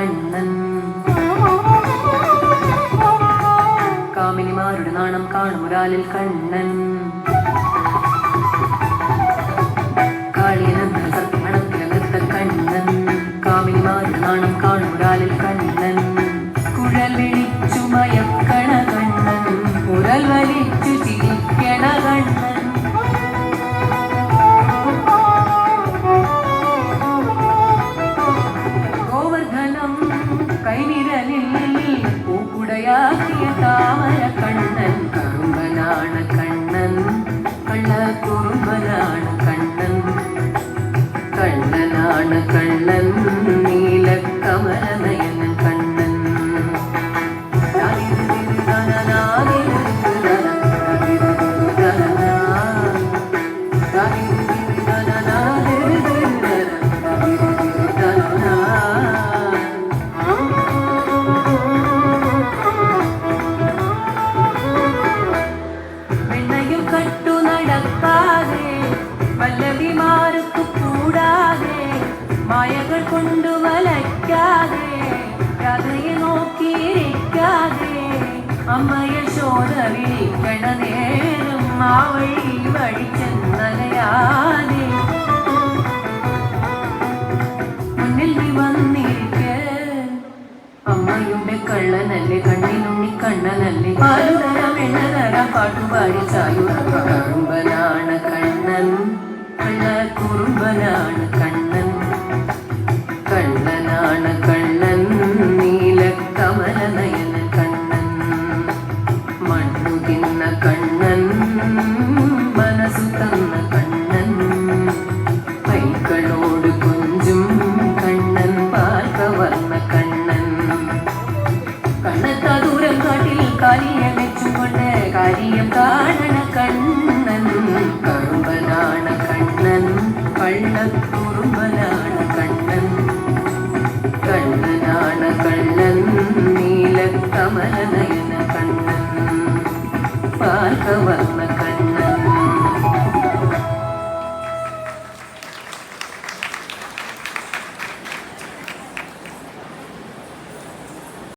കണ്ണൻ കാമിനിമാരുടെ നാണം കാണുമുരാലിൽ കണ്ണൻ കാളിയനന്ദ കണ്ണൻ കാമിനിമാരുടെ നാണം കണ്ണൻ കുഴൽ വിളിച്ചു മയക്കണ കണ്ണൻ കുരൽ വലിച്ചു கரையாகிய தாமர கண்ணன் குறும்பனான கண்ணன் கள்ள குறும்பனான கண்ணன் கண்ணனான கண்ணன் நீல கமலமை മായകൾ കൊണ്ടു വലയ്ക്കാതെ കഥയെ നോക്കിയിരിക്കാതെ അമ്മയെ ശോധ വിളിക്കണ നേരം ആ വഴി വഴിച്ചെന്നലയാതെ മുന്നിൽ നീ വന്നിരിക്ക അമ്മയുടെ കള്ളനല്ലേ കണ്ണിനുണ്ണി കണ്ണനല്ലേ പാലുതരം എണ്ണതരം പാട്ടുപാടി ചായു കുറുമ്പനാണ് കണ്ണൻ കുറുമ്പനാണ് കണ്ണൻ கண்ணன் கண்ணத்தா தூரம் காட்டில் காரியம் வெச்சு கொண்ட காரியம் காணன கண்ணன் கரும்பலான கண்ணன் கள்ள குறும்பலான கண்ணன் கண்ணனான கண்ணன் வர்ண